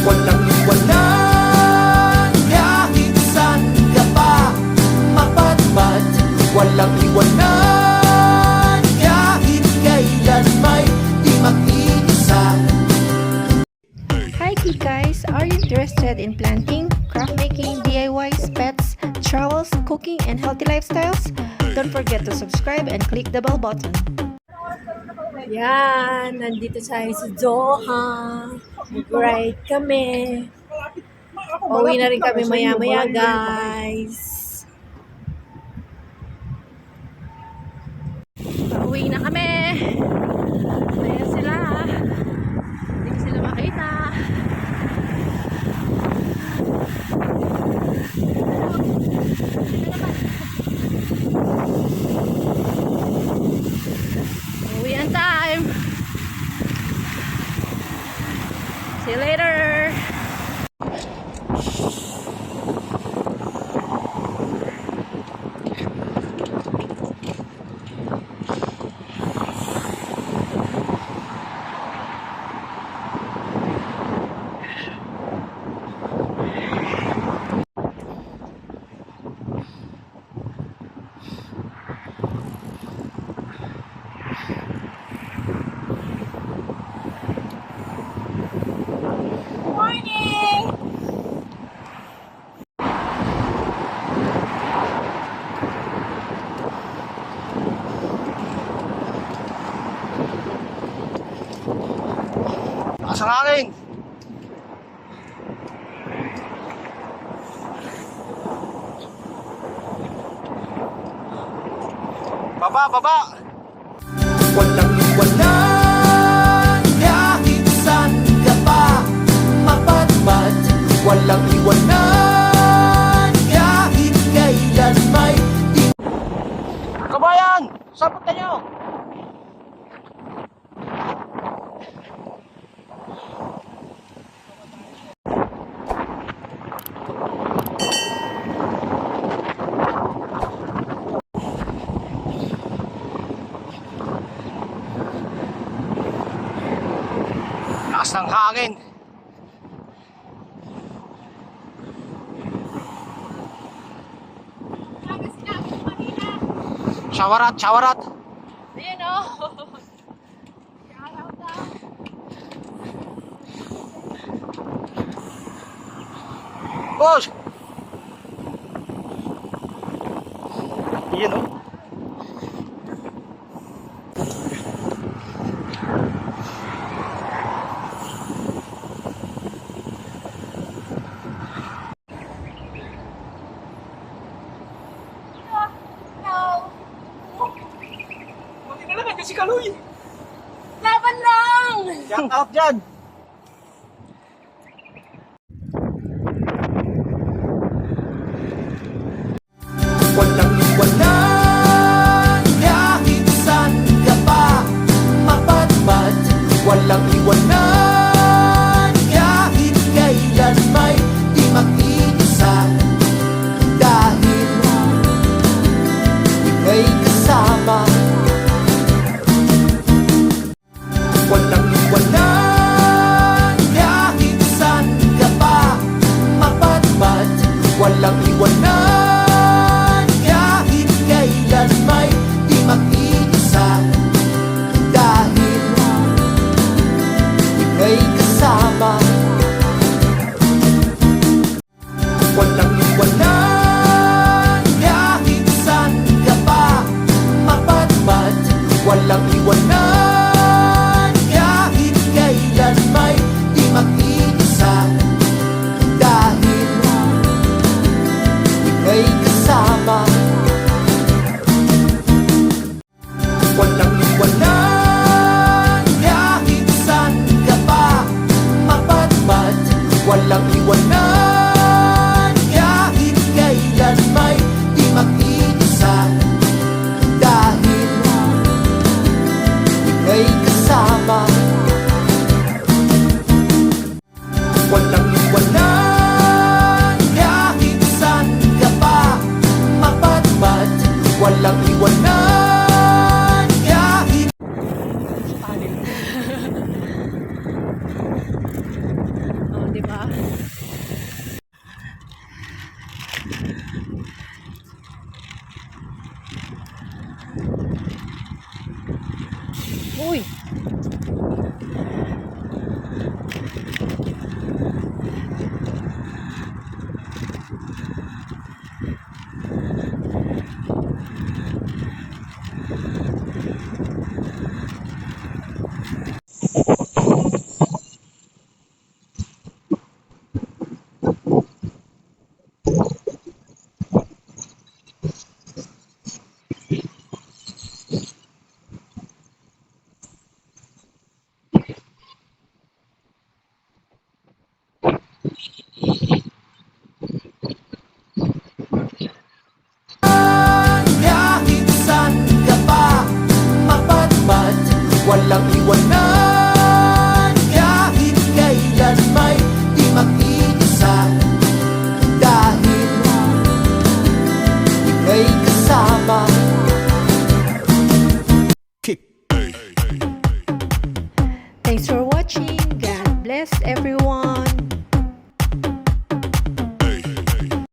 Walang iwanan Kahit saan ka pa Mapadpad Walang iwanan Kahit kailan may Di mag-iisa Hi guys, are you interested in planting, craft making, DIYs, pets, travels, cooking, and healthy lifestyles? Don't forget to subscribe and click the bell button. Yan, nandito tayo sa Doha. Mag-ride kami. Uwi na rin kami maya-maya, guys. Uwi na kami. See you later. Baba, baba! Walang iwanan Lakas ng hangin. Shawarat, shawarat. Ayan o. Boss! Yan o. Laban lang! Shout out dyan! igual Fui!